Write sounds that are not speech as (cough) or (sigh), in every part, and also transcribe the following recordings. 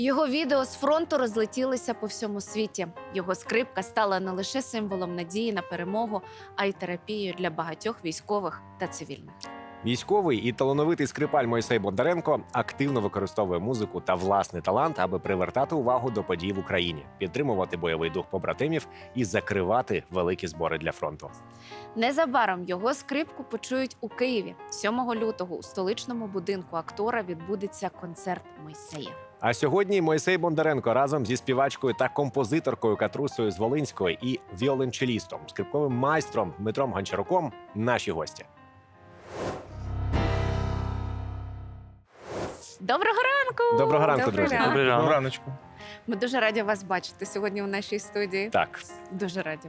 Його відео з фронту розлетілися по всьому світі. Його скрипка стала не лише символом надії на перемогу, а й терапією для багатьох військових та цивільних. Військовий і талановитий скрипаль Мойсей Бондаренко активно використовує музику та власний талант, аби привертати увагу до подій в Україні, підтримувати бойовий дух побратимів і закривати великі збори для фронту. Незабаром його скрипку почують у Києві. 7 лютого у столичному будинку актора відбудеться концерт Мойсея. А сьогодні Мойсей Бондаренко разом зі співачкою та композиторкою Катрусою з Волинської і віолончелістом, скрипковим майстром Дмитром Гончаруком наші гості. Доброго ранку! Доброго ранку, Добрий друзі. ранок. Добрий ранок. Доброго раночку. Ми дуже раді вас бачити сьогодні в нашій студії. Так, Дуже раді.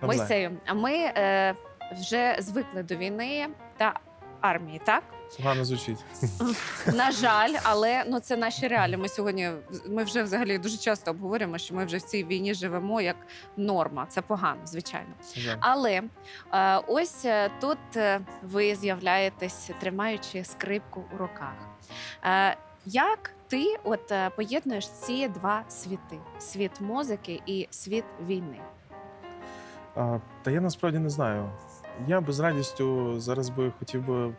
Навзаєм. Мойсею, а ми е, вже звикли до війни та армії, так? Гарно звучить. На жаль, але ну це наші реалії. Ми сьогодні ми вже взагалі дуже часто обговорюємо, що ми вже в цій війні живемо як норма. Це погано, звичайно. Жаль. Але е, ось е, тут е, ви з'являєтесь, тримаючи скрипку у руках. Е, як ти от е, поєднуєш ці два світи: світ музики і світ війни? А, та я насправді не знаю. Я би з радістю зараз би хотів би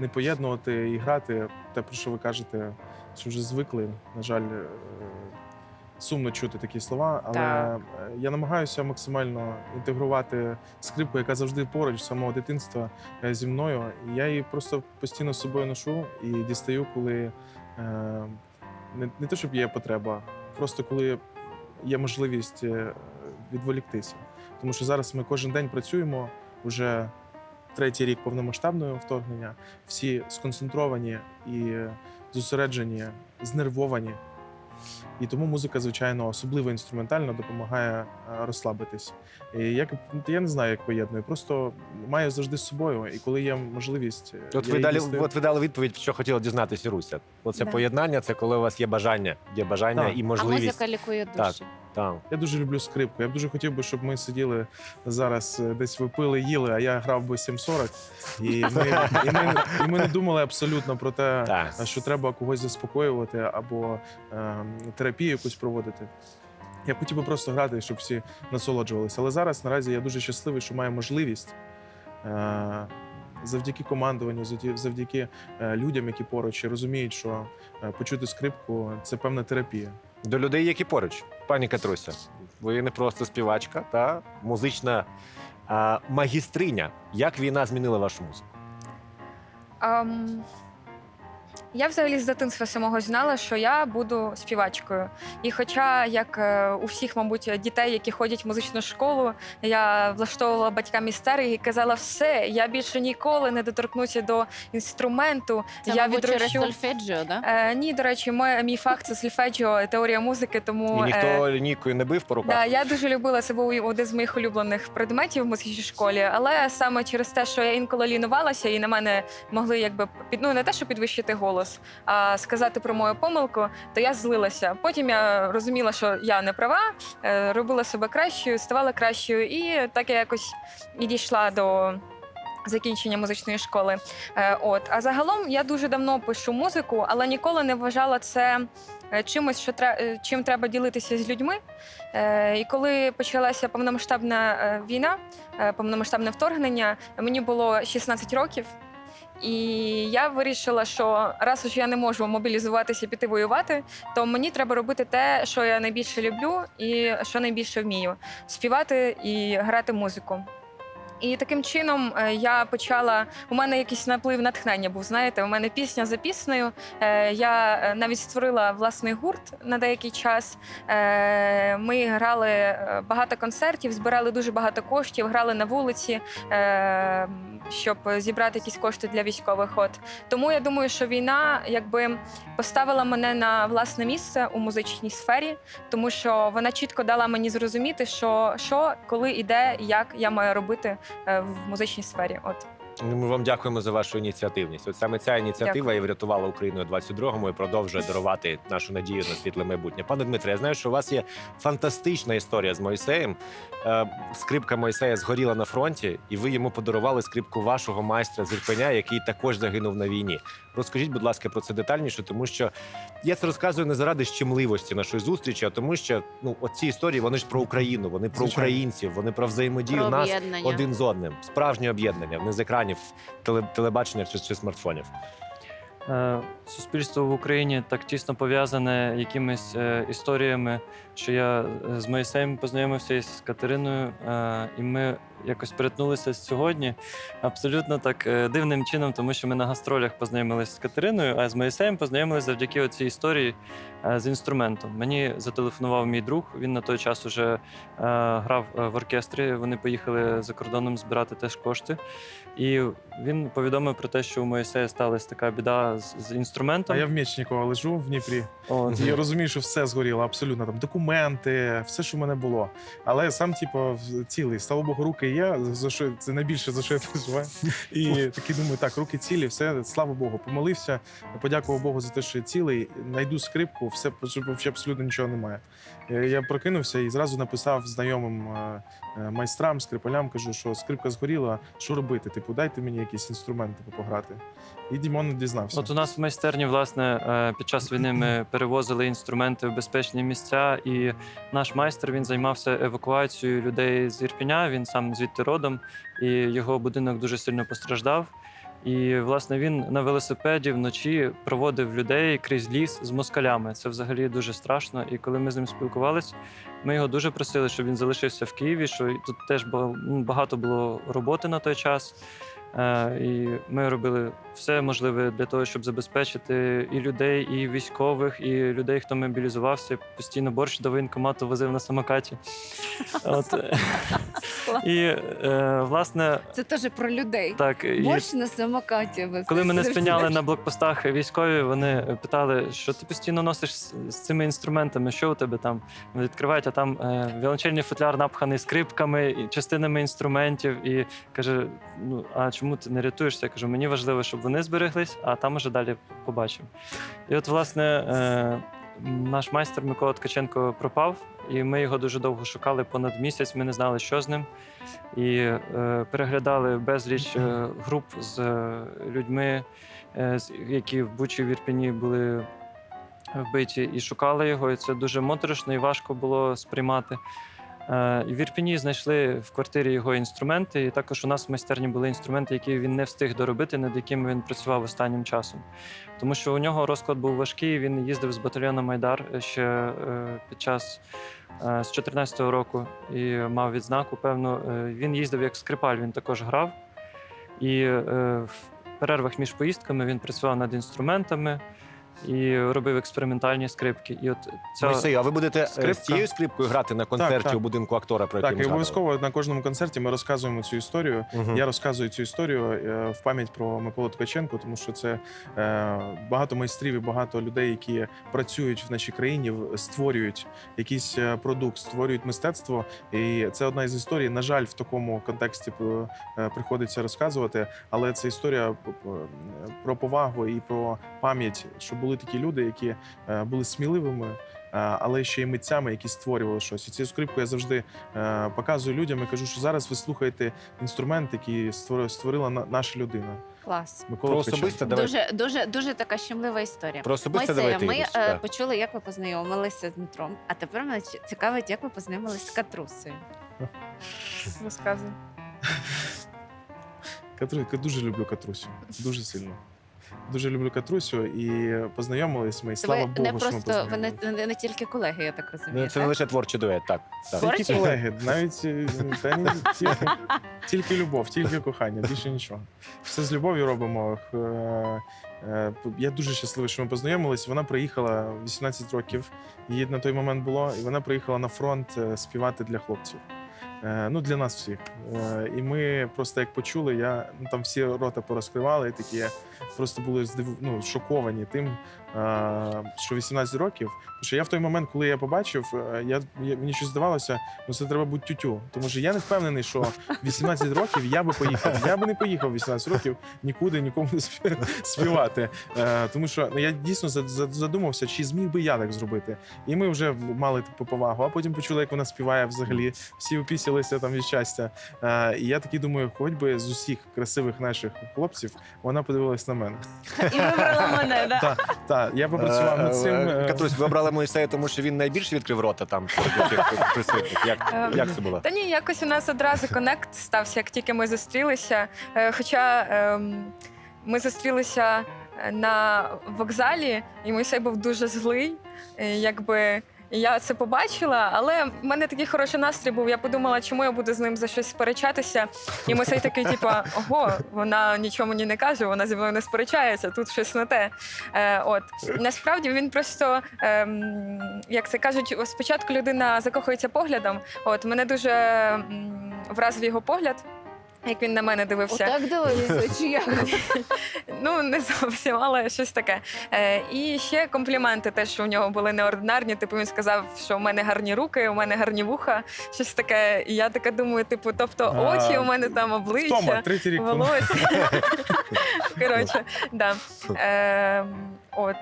не поєднувати і грати те, про що ви кажете, що вже звикли. На жаль, е, сумно чути такі слова, але Так. е, я намагаюся максимально інтегрувати скрипку, яка завжди поруч з самого дитинства е, зі мною. Я її просто постійно з собою ношу і дістаю, коли не, не те, щоб є потреба, просто коли є можливість відволіктися. Тому що зараз ми кожен день працюємо вже третій рік повномасштабного вторгнення. Всі сконцентровані і зосереджені, знервовані. І тому музика, звичайно, особливо інструментально допомагає е, розслабитись. І як я не знаю, як поєдную, просто маю завжди з собою. І коли є можливість, е, от я ви її далі, дістаю. от ви дали відповідь, що хотіла дізнатися Руся. Оце Да. поєднання це коли у вас є бажання, є бажання Так. і А можливість. музика лікує Так. Так. Я дуже люблю скрипку. Я б дуже хотів би, щоб ми сиділи зараз е, десь випили, їли, а я грав би 7.40. І ми, і, ми, і ми не думали абсолютно про те, Так. що треба когось заспокоювати або е, терапію якусь проводити. Я б хотів би просто грати, щоб всі насолоджувалися. Але зараз наразі я дуже щасливий, що маю можливість. Е, Завдяки командуванню, завдяки- е, людям, які поруч розуміють, що е, почути скрипку це певна терапія. До людей, які поруч, пані Катруся, ви не просто співачка, та музична а, магістриня. Як війна змінила вашу музику? Ам, я взагалі з дитинства самого знала, що я буду співачкою. І хоча, як е, у всіх, мабуть, дітей, які ходять в музичну школу, я влаштовувала батькам істерії і казала, все, я більше ніколи не доторкнуся до інструменту. Це, я мабуть, через відрощу. сольфеджіо, да? Е, ні, до речі, мій, мій факт це сольфеджіо, теорія музики, тому І е, ніхто лінійкою не бив по руках? Да, я дуже любила це був один з моїх улюблених предметів в музичній школі, але саме через те, що я інколи лінувалася, і на мене могли якби під ну не те, що підвищити голос, а сказати про мою помилку, то я злилася. Потім я розуміла, що я не права, е, робила себе кращою, ставала кращою, і так я якось і дійшла до. Закінчення музичної школи. Е, от. А загалом я дуже давно пишу музику, але ніколи не вважала це е, чимось, що тре- е, чим треба ділитися з людьми. Е, і коли почалася повномасштабна війна, повномасштабне вторгнення, мені було 16 років. І я вирішила, що раз уж я не можу мобілізуватися і піти воювати, то мені треба робити те, що я найбільше люблю і що найбільше вмію співати і грати музику. І таким чином е, я почала. У мене якийсь наплив натхнення був. Знаєте, у мене пісня за піснею. Е, Я е, навіть створила власний гурт на деякий час. Ми грали багато концертів, збирали дуже багато коштів, грали на вулиці, щоб зібрати якісь кошти для військових. От тому я думаю, що війна якби поставила мене на власне місце у музичній сфері, тому що вона чітко дала мені зрозуміти, що, що коли і де, як я маю робити в музичній сфері. От Ми вам дякуємо за вашу ініціативність. От саме ця ініціатива і врятувала Україну у 22-му і продовжує дарувати нашу надію на світле майбутнє. Пане Дмитре, я знаю, що у вас є фантастична історія з Мойсеєм. Е, Скрипка Мойсея згоріла на фронті, і ви йому подарували скрипку вашого майстра з Ірпеня, який також загинув на війні. Розкажіть, будь ласка, про це детальніше, тому що я це розказую не заради щемливості нашої зустрічі, а тому, що ну оці історії вони ж про Україну, вони про Звичайно. українців, вони про взаємодію Про нас один з одним. Справжнє об'єднання, не з екранів теле, телебачення чи, чи смартфонів. Е, Суспільство в Україні так тісно пов'язане якимись е, історіями, що я е, з Моїсеєм познайомився із Катериною, і ми якось перетнулися сьогодні абсолютно так дивним чином, тому що ми на гастролях познайомилися з Катериною, а з Моїсеєм познайомилися завдяки цій історії з інструментом. Мені зателефонував мій друг. Він на той час уже грав в оркестрі. Вони поїхали за кордоном збирати теж кошти. І він повідомив про те, що у Моїсея сталася така біда з, з інструментом. А я в Мєчникова лежу в Дніпрі. От. І я розумію, що все згоріло, абсолютно там документи, все, що в мене було. Але я сам, типу, цілий. Слава Богу, руки є. За що це найбільше за що я переживаю. І такий думаю, так, руки цілі, все, слава Богу, помолився, подякував Богу за те, що я цілий. Найду скрипку, все взагалі абсолютно нічого немає. Е, Я прокинувся і зразу написав знайомим е, е, майстрам, скрипалям, кажу, що скрипка згоріла, що робити? Типу, дайте мені якісь інструменти пограти. І Дімон дізнався. От у нас в майстерні, власне, е, під час війни ми перевозили інструменти в безпечні місця, і наш майстер він займався евакуацією людей з Ірпіня. Він сам звідти родом, і його будинок дуже сильно постраждав. І власне він на велосипеді вночі проводив людей крізь ліс з москалями. Це взагалі дуже страшно. І коли ми з ним спілкувалися, ми його дуже просили, щоб він залишився в Києві. Що тут теж ну, багато було роботи на той час. Е, І ми робили все можливе для того, щоб забезпечити і людей, і військових, і людей, хто мобілізувався. Постійно борщ до воєнкомату возив на самокаті. (laughs) От. І е, власне, Це теж про людей. так і Борщ на самокаті. ви коли мене спиняли на блокпостах військові, вони питали, що ти постійно носиш з, з цими інструментами, що у тебе там відкривають, а там е, віолончельний футляр напханий скрипками і частинами інструментів. І каже: Ну а чому ти не рятуєшся? Я кажу, мені важливо, щоб вони збереглись, а там уже далі побачимо. І от, власне, е, наш майстер Микола Ткаченко пропав, і ми його дуже довго шукали. Понад місяць ми не знали, що з ним. І е, переглядали безліч е, груп з людьми, які в Бучі в Ірпіні були вбиті, і шукали його. І це дуже моторошно і важко було сприймати. Е, в Ірпіні знайшли в квартирі його інструменти. І також у нас в майстерні були інструменти, які він не встиг доробити, над якими він працював останнім часом. Тому що у нього розклад був важкий. Він їздив з батальйону Майдар ще е, під час е, з 14-го року і мав відзнаку. Певно, він їздив як скрипаль, він також грав. І в перервах між поїздками він працював над інструментами і робив експериментальні скрипки. І от ця Мойсей, а ви будете е, скрипка. цією скрипкою грати на концерті так. у будинку актора, про який Так, ми і згадували? обов'язково на кожному концерті ми розказуємо цю історію. Мгм. Я розказую цю історію е, в пам'ять про Миколу Ткаченко, тому що це е, багато майстрів і багато людей, які працюють в нашій країні, в- створюють якийсь е, продукт, створюють мистецтво. І це одна із історій. На жаль, в такому контексті е, приходиться розказувати. Але це історія п- п- про повагу і про пам'ять, що були такі люди, які е, були сміливими. е, Але ще й митцями, які створювали щось. І цю скрипку я завжди е, показую людям і кажу, що зараз ви слухаєте інструмент, який створила, створила на- наша людина. Клас. Микола Про особисте давай. Дуже, дуже, дуже така щемлива історія. Про особисте Мойсея, давайте. ми е, почули, як ви познайомилися з Дмитром. А тепер мене цікавить, як ви познайомилися з Катрусею. Розказуй. Катру, я дуже люблю Катрусю. Дуже сильно. Дуже люблю Катрусю і познайомились ми. І слава ви Богу, не що ми просто ви не, познайомились. не, не тільки колеги, я так розумію. Ну, Це не так? лише творчий дует, так. так. Тільки колеги, навіть е, та ні, тільки, тільки любов, тільки кохання, більше нічого. Все з любов'ю робимо. Е, е, Я дуже щасливий, що ми познайомились. Вона приїхала 18 років. Їй на той момент було, і вона приїхала на фронт е, співати для хлопців. Е, Ну, для нас всіх. Е, І ми просто як почули, я ну там всі рота порозкривали, такі просто були здив... ну, шоковані тим, що 18 років. Тому що я в той момент, коли я побачив, е, я, я мені щось здавалося, ну це треба бути тютю. Тому що я не впевнений, що 18 років я би поїхав. Я би не поїхав 18 років нікуди нікому не співати. Е, Тому що ну, я дійсно за- за- задумався, чи зміг би я так зробити. І ми вже мали типу повагу, а потім почули, як вона співає взагалі. Всі опісялися там від щастя. Е, І я такий думаю, хоч би з усіх красивих наших хлопців вона подивилась на мене. І вибрала мене, да? Так, так. Да, я попрацював над цим. Е, е, Катрусь, ви обрали Моїсея, тому що він найбільше відкрив рота там серед присутніх. Як, як це було? Та ні, якось у нас одразу коннект стався, як тільки ми зустрілися. Е, Хоча ем, ми зустрілися е, на вокзалі, і Мойсей був дуже злий. Е, Якби я це побачила, але в мене такий хороший настрій був. Я подумала, чому я буду з ним за щось сперечатися. І Мойсей такий, типа, ого, вона нічого мені не каже, вона зі мною не сперечається, тут щось не те. Е, от насправді він просто, ем, як це кажуть, спочатку людина закохується поглядом. От мене дуже вразив його погляд. Як він на мене дивився, Отак дивилися, чи як? (laughs) ну не зовсім, але щось таке. Е, і ще компліменти, теж що у нього були неординарні. Типу він сказав, що у мене гарні руки, у мене гарні вуха, щось таке. І я така думаю, типу, тобто очі, у мене там Втома, обличчя, третій рік. волосся. (laughs) Коротше, да. Е, от.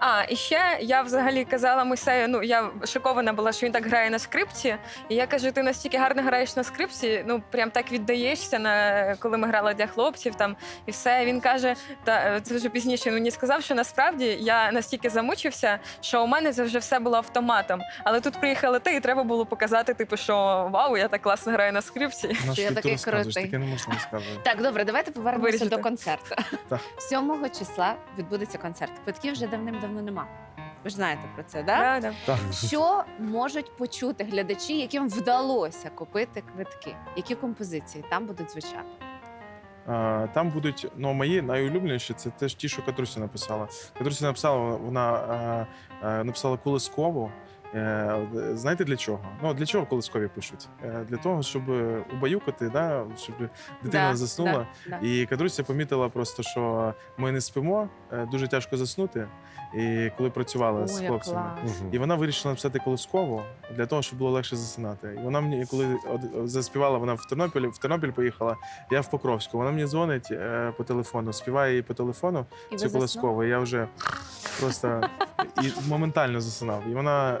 А, і ще я взагалі казала Мойсею, ну я шокована була, що він так грає на скрипці. І я кажу, ти настільки гарно граєш на скрипці, ну прям так віддаєшся на коли ми грали для хлопців там і все. Він каже, та це вже пізніше. Він мені сказав, що насправді я настільки замучився, що у мене це вже все було автоматом. Але тут приїхала ти, і треба було показати, типу, що вау, я так класно граю на скрипці. Наш я такий крутий. таке не можна розказувати. Так, добре, давайте повернемося до концерту. Так. 7 числа відбудеться концерт. Квитків вже давним-давно нема. Ви ж знаєте про це, да? Да, да. Так. Що можуть почути глядачі, яким вдалося купити квитки? Які композиції там будуть звучати? Там будуть ну, мої найулюбленіші, це теж ті, що Катруся написала. Катруся написала, вона е, е, написала колискову. Е, Знаєте для чого? Ну для чого колискові пишуть? Е, Для того, щоб убаюкати, да, щоб дитина Да, заснула. да, да. І Катруся помітила просто, що ми не спимо, е, дуже тяжко заснути. І коли працювала з хлопцями. клас. І вона вирішила написати колискову для того, щоб було легше засинати. І вона мені, коли заспівала, вона в Тернопіль, в Тернопіль поїхала, я в Покровську. Вона мені дзвонить е, по телефону, співає їй по телефону І цю колискову. І я вже просто і моментально засинав. І вона е,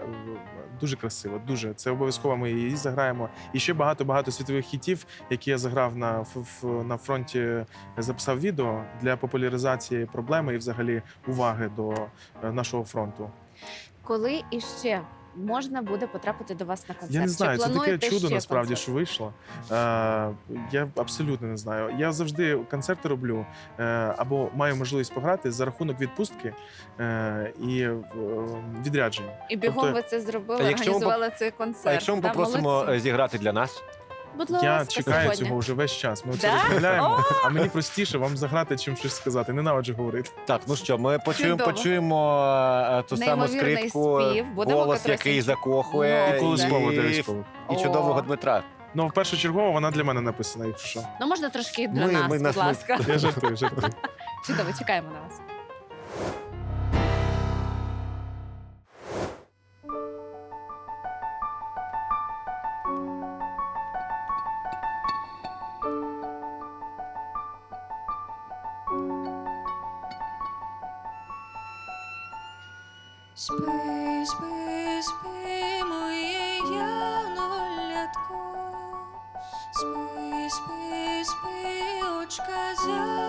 дуже красиво. дуже. Це обов'язково ми її заграємо. І ще багато-багато світових хітів, які я заграв на, на фронті, записав відео для популяризації проблеми і взагалі уваги до е, нашого фронту. Коли іще можна буде потрапити до вас на концерт? Я не Чи знаю, це таке чудо ще насправді, концерт? що вийшло. Е, я абсолютно не знаю. Я завжди концерти роблю е, або маю можливість пограти за рахунок відпустки е, і е, відрядження. І бігом Тобто- ви це зробили, А якщо ми організували цей концерт. А якщо ми попросимо молодці. е, зіграти для нас? Будь Я чекаю сьогодні. цього вже весь час. Ми це Да? розмовляємо, а мені простіше вам заграти, чим щось сказати. Ненавиджу говорити. Так, ну що, ми почуємо, Чудово. почуємо е, ту саму Неймовірний скрипку, спів. Будемо голос, який закохує, Ну, І колисково і, обов'язково. і чудового О. Дмитра. Ну, першочергово вона для мене написана, якщо що. Ну можна трошки для Ми- нас, ми будь нас- ласка. Я жартую, жартую. Чудово, чекаємо на вас. Спи, спи, спи, моє янолятко, спи, спи, спи, очка затули.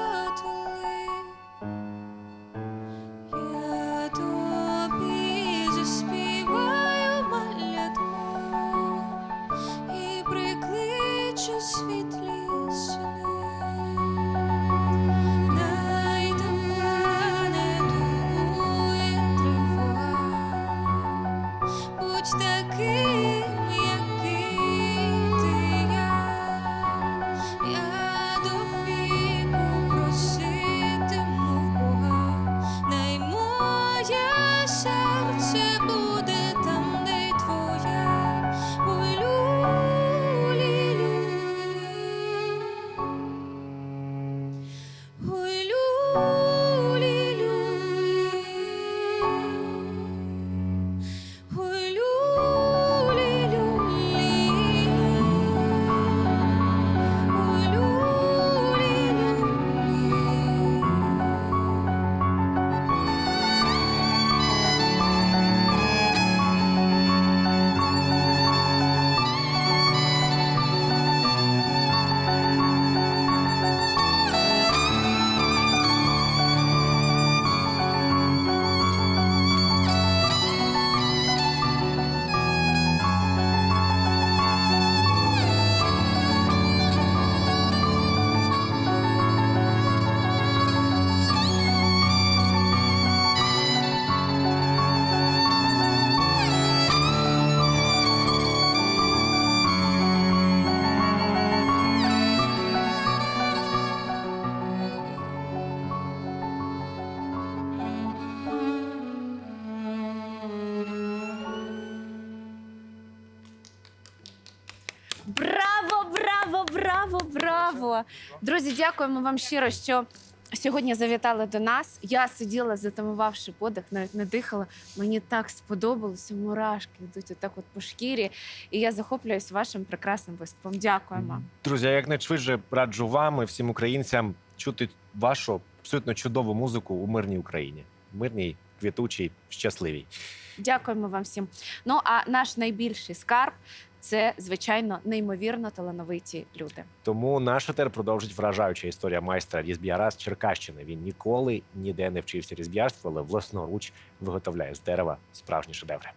Браво! Друзі, дякуємо вам щиро, що сьогодні завітали до нас. Я сиділа, затамувавши подих, навіть не дихала. Мені так сподобалося, мурашки йдуть отак от по шкірі. І я захоплююсь вашим прекрасним виступом. Дякуємо. Друзі, я якнайшвидше раджу вам і всім українцям чути вашу абсолютно чудову музику у мирній Україні. Мирній, квітучій, щасливій. Дякуємо вам всім. Ну а наш найбільший скарб це, звичайно, неймовірно талановиті люди. Тому наш тер продовжить вражаюча історія майстра різб'яра з Черкащини. Він ніколи ніде не вчився різб'ярства, але власноруч виготовляє з дерева справжні шедеври.